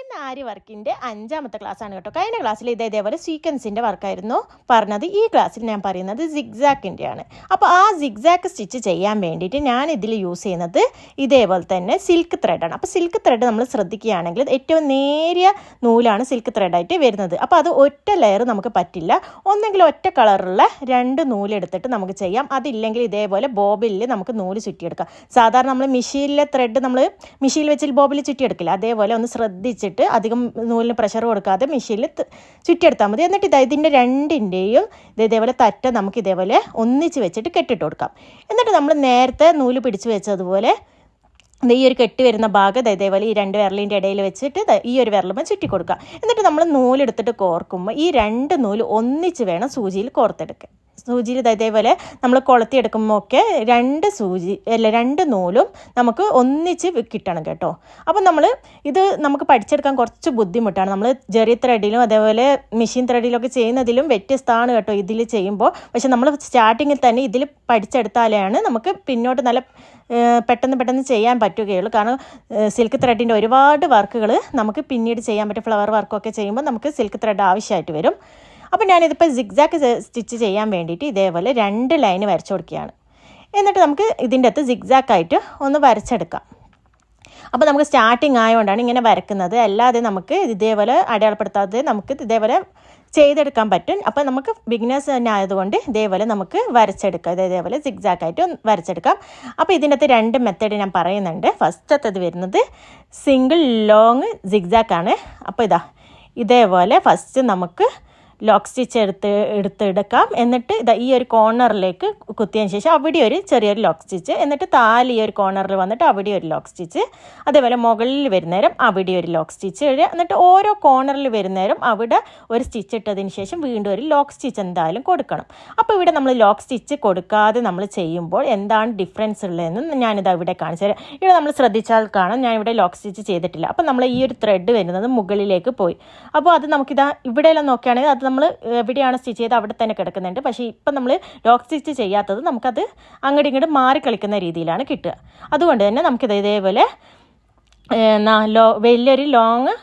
ഇന്ന് ആര്യ വർക്കിന്റെ അഞ്ചാമത്തെ ക്ലാസ്സാണ് കേട്ടോ. കഴിഞ്ഞ ക്ലാസ്സിൽ ഇത് ഇതേപോലെ സീക്വൻസിന്റെ വർക്കായിരുന്നു. പറഞ്ഞത് ഈ ക്ലാസ്സിൽ ഞാൻ പറയുന്നത് സിഗ്സാക്കിന്റെ ആണ് അപ്പോൾ ആ സിഗ്സാക്ക് സ്റ്റിച്ച് ചെയ്യാൻ വേണ്ടിയിട്ട് ഞാൻ ഇതിൽ യൂസ് ചെയ്യുന്നത് ഇതേപോലെ തന്നെ സിൽക്ക് ത്രെഡാണ് അപ്പോൾ സിൽക്ക് ത്രെഡ് നമ്മൾ ശ്രദ്ധിക്കുകയാണെങ്കിൽ ഏറ്റവും നേരിയ നൂലാണ് സിൽക്ക് ത്രെഡായിട്ട് വരുന്നത്. അപ്പോൾ അത് ഒറ്റ ലെയർ നമുക്ക് പറ്റില്ല. ഒന്നെങ്കിൽ ഒറ്റ കളറുള്ള രണ്ട് നൂലെടുത്തിട്ട് നമുക്ക് ചെയ്യാം. അതില്ലെങ്കിൽ ഇതേപോലെ ബോബിലിൽ നമുക്ക് നൂൽ ചുറ്റിയെടുക്കാം. സാധാരണ നമ്മൾ മിഷീനിലെ ത്രെഡ് നമ്മൾ മിഷീനിൽ വെച്ചിൽ ബോബിൽ ചുറ്റിയെടുക്കില്ല. അതേപോലെ ഒന്ന് ശ്രദ്ധിച്ചിട്ട് അധികം നൂലിന് പ്രഷർ കൊടുക്കാതെ മെഷീനിൽ ചുറ്റിയെടുത്താൽ മതി. എന്നിട്ട് ഇതാ ഇതിന്റെ രണ്ടിന്റെയും ഇത് ഇതേപോലെ തറ്റ നമുക്ക് ഇതേപോലെ ഒന്നിച്ച് വെച്ചിട്ട് കെട്ടിട്ട് കൊടുക്കാം. എന്നിട്ട് നമ്മൾ നേരത്തെ നൂൽ പിടിച്ചു വെച്ചതുപോലെ ഈ ഒരു കെട്ടി വരുന്ന ഭാഗം ഇതേപോലെ ഈ രണ്ട് വിരലിന്റെ ഇടയിൽ വെച്ചിട്ട് ഈ ഒരു വിരലുമ്പോൾ ചുറ്റി കൊടുക്കുക എന്നിട്ട് നമ്മൾ നൂലെടുത്തിട്ട് കോർക്കുമ്പോൾ ഈ രണ്ട് നൂൽ ഒന്നിച്ച് വേണം സൂചിയിൽ കോർത്തെടുക്കാൻ. സൂചിയിൽ ഇതേപോലെ നമ്മൾ കൊളുത്തിയെടുക്കുമ്പോൾ ഒക്കെ രണ്ട് സൂചി അല്ല രണ്ട് നൂലും നമുക്ക് ഒന്നിച്ച് കിട്ടണം കേട്ടോ. അപ്പം നമ്മൾ ഇത് നമുക്ക് പഠിച്ചെടുക്കാൻ കുറച്ച് ബുദ്ധിമുട്ടാണ്. നമ്മൾ ചെറിയ ത്രെഡിലും അതേപോലെ മെഷീൻ ത്രെഡിലൊക്കെ ചെയ്യുന്നതിലും വ്യത്യസ്തമാണ് കേട്ടോ ഇതിൽ ചെയ്യുമ്പോൾ. പക്ഷെ നമ്മൾ സ്റ്റാർട്ടിങ്ങിൽ തന്നെ ഇതിൽ പഠിച്ചെടുത്താലാണ് നമുക്ക് പിന്നോട്ട് നല്ല പെട്ടെന്ന് പെട്ടെന്ന് ചെയ്യാൻ പറ്റുകയുള്ളൂ. കാരണം സിൽക്ക് ത്രെഡിന്റെ ഒരുപാട് വർക്കുകൾ നമുക്ക് പിന്നീട് ചെയ്യാൻ പറ്റും. ഫ്ലവർ വർക്കൊക്കെ ചെയ്യുമ്പോൾ നമുക്ക് സിൽക്ക് ത്രെഡ് ആവശ്യമായിട്ട് വരും. അപ്പോൾ ഞാനിതിപ്പോൾ സിഗ്സാക്ക് സ്റ്റിച്ച് ചെയ്യാൻ വേണ്ടിയിട്ട് ഇതേപോലെ രണ്ട് ലൈൻ വരച്ചു കൊടുക്കുകയാണ്. എന്നിട്ട് നമുക്ക് ഇതിന്റെ അകത്ത് സിഗ്സാക്കായിട്ട് ഒന്ന് വരച്ചെടുക്കാം. അപ്പോൾ നമുക്ക് സ്റ്റാർട്ടിങ് ആയതുകൊണ്ടാണ് ഇങ്ങനെ വരക്കുന്നത്. അല്ലാതെ നമുക്ക് ഇതേപോലെ അടയാളപ്പെടുത്താതെ നമുക്ക് ഇതേപോലെ ചെയ്തെടുക്കാൻ പറ്റും. അപ്പോൾ നമുക്ക് ബിഗിനേഴ്സ് തന്നെ ആയതുകൊണ്ട് ഇതേപോലെ നമുക്ക് വരച്ചെടുക്കാം. ഇത് ഇതേപോലെ സിഗ്സാക്കായിട്ട് വരച്ചെടുക്കാം. അപ്പോൾ ഇതിന്റെ അകത്ത് രണ്ട് മെത്തേഡ് ഞാൻ പറയുന്നുണ്ട്. ഫസ്റ്റത്തത് വരുന്നത് സിംഗിൾ ലോങ് സിഗ്സാക്കാണ് അപ്പോൾ ഇതാ ഇതേപോലെ ഫസ്റ്റ് നമുക്ക് ലോക്ക് സ്റ്റിച്ച് എടുത്ത് എടുത്തെടുക്കാം. എന്നിട്ട് ഇതാ ഈ ഒരു കോർണറിലേക്ക് കുത്തിയതിന് ശേഷം അവിടെ ഒരു ചെറിയൊരു ലോക്ക് സ്റ്റിച്ച് എന്നിട്ട് താൽ ഈ ഒരു കോർണറിൽ വന്നിട്ട് അവിടെ ഒരു ലോക്ക് സ്റ്റിച്ച് അതേപോലെ മുകളിൽ വരുന്നേരം അവിടെ ഒരു ലോക്ക് സ്റ്റിച്ച് ഇടുക എന്നിട്ട് ഓരോ കോർണറിൽ വരുന്നേരം അവിടെ ഒരു സ്റ്റിച്ച് ഇട്ടതിന് ശേഷം വീണ്ടും ഒരു ലോക്ക് സ്റ്റിച്ച് എന്തായാലും കൊടുക്കണം. അപ്പോൾ ഇവിടെ നമ്മൾ ലോക്ക് സ്റ്റിച്ച് കൊടുക്കാതെ നമ്മൾ ചെയ്യുമ്പോൾ എന്താണ് ഡിഫറൻസ് ഉള്ളതെന്ന് ഞാനിത് ഇവിടെ കാണിച്ചു തരാം. ഇവിടെ നമ്മൾ ശ്രദ്ധിച്ചാൽ കാണാം ഞാൻ ഇവിടെ ലോക്ക് സ്റ്റിച്ച് ചെയ്തിട്ടില്ല. അപ്പോൾ നമ്മൾ ഈ ഒരു ത്രെഡ് വരുന്നത് മുകളിലേക്ക് പോയി. അപ്പോൾ അത് നമുക്കിതാ ഇവിടെയെല്ലാം നോക്കുകയാണെങ്കിൽ അത് നമ്മൾ എവിടെയാണ് സ്റ്റിച്ച് ചെയ്ത് അവിടെ തന്നെ കിടക്കുന്നുണ്ട്. പക്ഷേ ഇപ്പം നമ്മൾ ലോക്ക് സ്റ്റിച്ച് ചെയ്യാത്തത് നമുക്കത് അങ്ങോട്ടും ഇങ്ങോട്ടും മാറി കളിക്കുന്ന രീതിയിലാണ് കിട്ടുക. അതുകൊണ്ട് തന്നെ നമുക്കിത് ഇതേപോലെ ലോ വലിയൊരു ലോങ്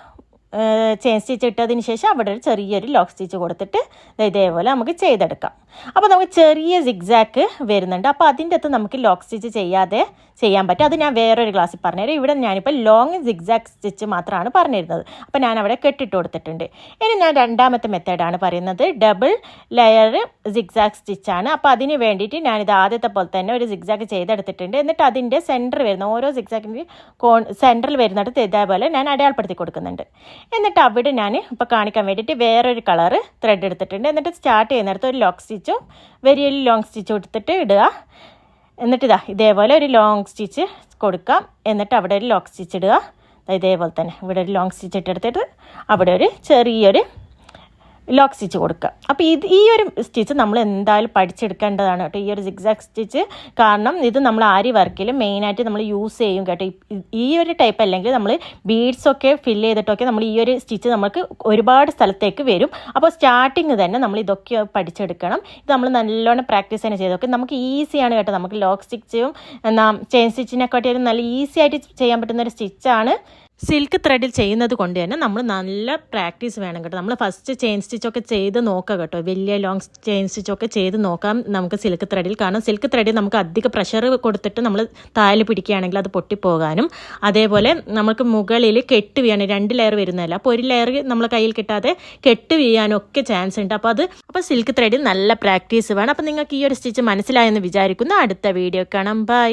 ചെയിൻ സ്റ്റിച്ച് ഇട്ടതിന് ശേഷം അവിടെ ഒരു ചെറിയൊരു ലോക്ക് സ്റ്റിച്ച് കൊടുത്തിട്ട് ഇതേപോലെ നമുക്ക് ചെയ്തെടുക്കാം. അപ്പോൾ നമുക്ക് ചെറിയ സിഗ്സാക്ക് വരുന്നുണ്ട്. അപ്പോൾ അതിന്റെ അകത്ത് നമുക്ക് ലോക്ക് സ്റ്റിച്ച് ചെയ്യാതെ ചെയ്യാൻ പറ്റും. അത് ഞാൻ വേറൊരു ക്ലാസ്സിൽ പറഞ്ഞുതരാം. ഇവിടെ ഞാനിപ്പോൾ ലോങ് സിഗ്സാക്ക് സ്റ്റിച്ച് മാത്രമാണ് പറഞ്ഞിരുന്നത്. അപ്പോൾ ഞാൻ അവിടെ കെട്ടിട്ട് കൊടുത്തിട്ടുണ്ട്. ഇനി ഞാൻ രണ്ടാമത്തെ മെത്തേഡാണ് പറയുന്നത്. ഡബിൾ ലെയർ സിഗ്സാക്ക് സ്റ്റിച്ചാണ് അപ്പോൾ അതിന് വേണ്ടിയിട്ട് ഞാനിത് ആദ്യത്തെ പോലെ തന്നെ ഒരു സിഗ്സാക്ക് ചെയ്തെടുത്തിട്ടുണ്ട്. എന്നിട്ട് അതിന്റെ സെന്റർ വരുന്ന ഓരോ സിഗ്സാക്കിന്റെ കോൺ സെന്ററിൽ വരുന്നിടത്ത് ഇതേപോലെ ഞാൻ അടയാളപ്പെടുത്തി കൊടുക്കുന്നുണ്ട്. എന്നിട്ട് അവിടെ ഞാൻ ഇപ്പോൾ കാണിക്കാൻ വേണ്ടിയിട്ട് വേറൊരു കളർ ത്രെഡ് എടുത്തിട്ടുണ്ട്. എന്നിട്ട് സ്റ്റാർട്ട് ചെയ്യുന്നിടത്ത് ഒരു ലോക്ക് സ്റ്റിച്ചും വലിയൊരു ലോങ് സ്റ്റിച്ചും എടുത്തിട്ട് ഇടുക. എന്നിട്ട് ഇതാ ഇതേപോലെ ഒരു ലോങ് സ്റ്റിച്ച് കൊടുക്കാം. എന്നിട്ട് അവിടെ ഒരു ലോങ് സ്റ്റിച്ച് ഇടുക. ഇതേപോലെ തന്നെ. ഇവിടെ ഒരു ലോങ് സ്റ്റിച്ച് ഇട്ടെടുത്തിട്ട് അവിടെ ഒരു ചെറിയൊരു ലോക്ക് സ്റ്റിച്ച് കൊടുക്കുക. അപ്പോൾ ഇത് ഈ ഒരു സ്റ്റിച്ച് നമ്മൾ എന്തായാലും പഠിച്ചെടുക്കേണ്ടതാണ് കേട്ടോ. ഈ ഒരു സിക്സാക് സ്റ്റിച്ച് കാരണം ഇത് നമ്മൾ ആരി വർക്കിൽ മെയിനായിട്ട് നമ്മൾ യൂസ് ചെയ്യും കേട്ടോ. ഈ ഒരു ടൈപ്പ് അല്ലെങ്കിൽ നമ്മൾ ബീഡ്സൊക്കെ ഫില്ല് ചെയ്തിട്ടൊക്കെ നമ്മൾ ഈ ഒരു സ്റ്റിച്ച് നമുക്ക് ഒരുപാട് സ്ഥലത്തേക്ക് വരും. അപ്പോൾ സ്റ്റാർട്ടിങ് തന്നെ നമ്മൾ ഇതൊക്കെ പഠിച്ചെടുക്കണം. ഇത് നമ്മൾ നല്ലോണം പ്രാക്ടീസ് തന്നെ ചെയ്തൊക്കെ നമുക്ക് ഈസിയാണ് കേട്ടോ. നമുക്ക് ലോക്ക് സ്റ്റിച്ചും എന്നാ ചെയിൻ സ്റ്റിച്ചിനെക്കാട്ടിയും നല്ല ഈസി ആയിട്ട് ചെയ്യാൻ പറ്റുന്ന ഒരു സ്റ്റിച്ചാണ് സിൽക്ക് ത്രെഡിൽ ചെയ്യുന്നത് കൊണ്ട് തന്നെ നമ്മൾ നല്ല പ്രാക്ടീസ് വേണം കേട്ടോ. നമ്മൾ ഫസ്റ്റ് ചെയിൻ സ്റ്റിച്ചൊക്കെ ചെയ്ത് നോക്കുക കേട്ടോ. വലിയ ലോങ് ചെയിൻ സ്റ്റിച്ചൊക്കെ ചെയ്ത് നോക്കാം നമുക്ക് സിൽക്ക് ത്രെഡിൽ കാരണം സിൽക്ക് ത്രെഡിൽ നമുക്ക് അധിക പ്രഷർ കൊടുത്തിട്ട് നമ്മൾ താൽ പിടിക്കുകയാണെങ്കിൽ അത് പൊട്ടിപ്പോകാനും അതേപോലെ നമുക്ക് മുകളിൽ കെട്ട് വീഴാനും രണ്ട് ലെയർ വരുന്നതല്ല? അപ്പോൾ ഒരു ലെയർ നമ്മൾ കയ്യിൽ കിട്ടാതെ കെട്ട് വീഴാനൊക്കെ ചാൻസ് ഉണ്ട്. അപ്പോൾ അത് അപ്പോൾ സിൽക്ക് ത്രെഡിൽ നല്ല പ്രാക്ടീസ് വേണം. അപ്പോൾ നിങ്ങൾക്ക് ഈ ഒരു സ്റ്റിച്ച് മനസ്സിലായെന്ന് വിചാരിക്കുന്നു. അടുത്ത വീഡിയോ കാണാം. ബൈ